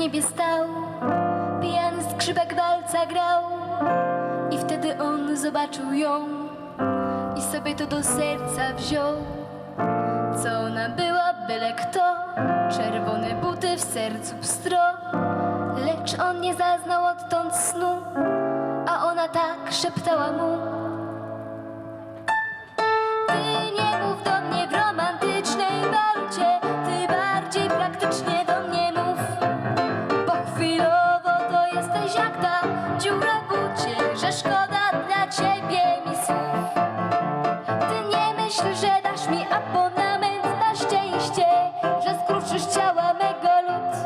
niebie stał, pijany skrzypek walca grał. I wtedy on zobaczył ją i sobie to do serca wziął. Co ona była, byle kto, czerwone buty w sercu pstro. Lecz on nie zaznał odtąd snu, a ona tak szeptała mu. Abonament na szczęście, że skruszysz ciała mego lud.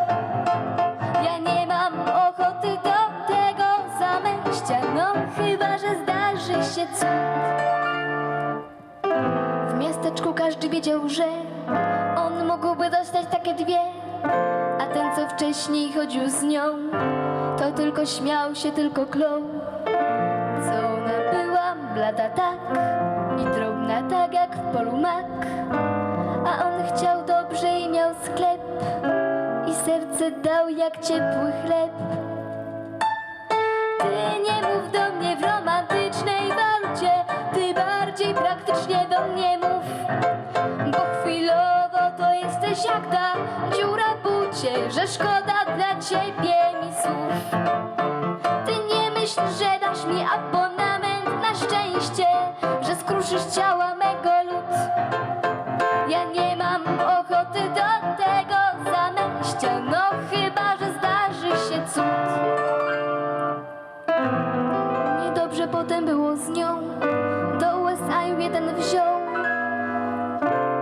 Ja nie mam ochoty do tego zamęścia, no chyba, że zdarzy się cud. W miasteczku każdy wiedział, że on mógłby dostać takie dwie, a ten, co wcześniej chodził z nią, to tylko śmiał się, tylko klął. Co ona była blada tak drobna tak jak w polu mak, a on chciał dobrze i miał sklep i serce dał jak ciepły chleb. Ty nie mów do mnie w romantycznej walucie, ty bardziej praktycznie do mnie mów. Bo chwilowo to jesteś jak ta dziura bucie, że szkoda dla ciebie mi słów. Ty nie myśl, że dasz mi abonament na szczęście, że skruszysz ciała chyba, że zdarzy się cud. Niedobrze potem było z nią, do USA ją jeden wziął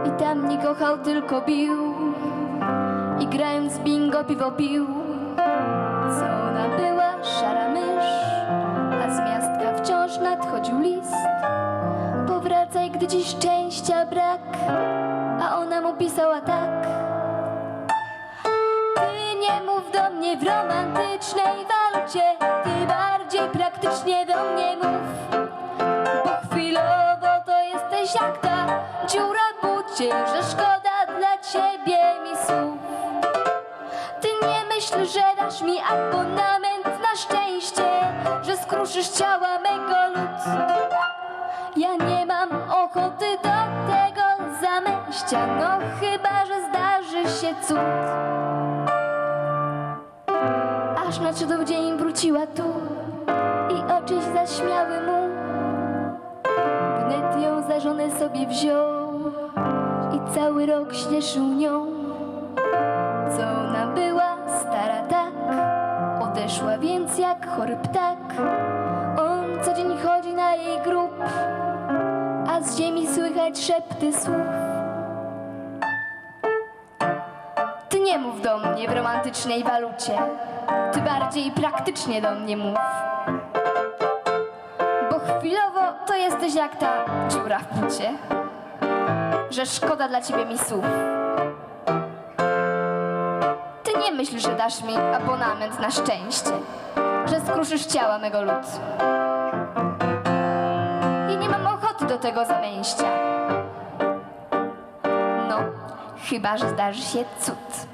i tam nie kochał, tylko bił i grając bingo piwo pił. Co ona była, szara mysz, a z miastka wciąż nadchodził list. Powracaj, gdy dziś szczęścia brak, a ona mu pisała tak. W romantycznej walucie, ty bardziej praktycznie do mnie mów. Bo chwilowo to jesteś jak ta dziura w bucie, że szkoda dla ciebie mi słów. Ty nie myśl, że dasz mi abonament na szczęście, że skruszysz ciała mego lud. Ja nie mam ochoty do tego zamęścia, no chyba, że zdarzy się cud. Aż nadszedł dzień wróciła tu i oczy zaśmiały mu. Wnet ją za żonę sobie wziął i cały rok śnieszył nią. Co ona była, stara tak, odeszła więc jak chory ptak. On co dzień chodzi na jej grób, a z ziemi słychać szepty słów. Nie mów do mnie w romantycznej walucie, ty bardziej praktycznie do mnie mów. Bo chwilowo to jesteś jak ta dziura w bucie, że szkoda dla ciebie mi słów. Ty nie myśl, że dasz mi abonament na szczęście, że skruszysz ciała mego lud. I nie mam ochoty do tego zamęścia. No, chyba, że zdarzy się cud.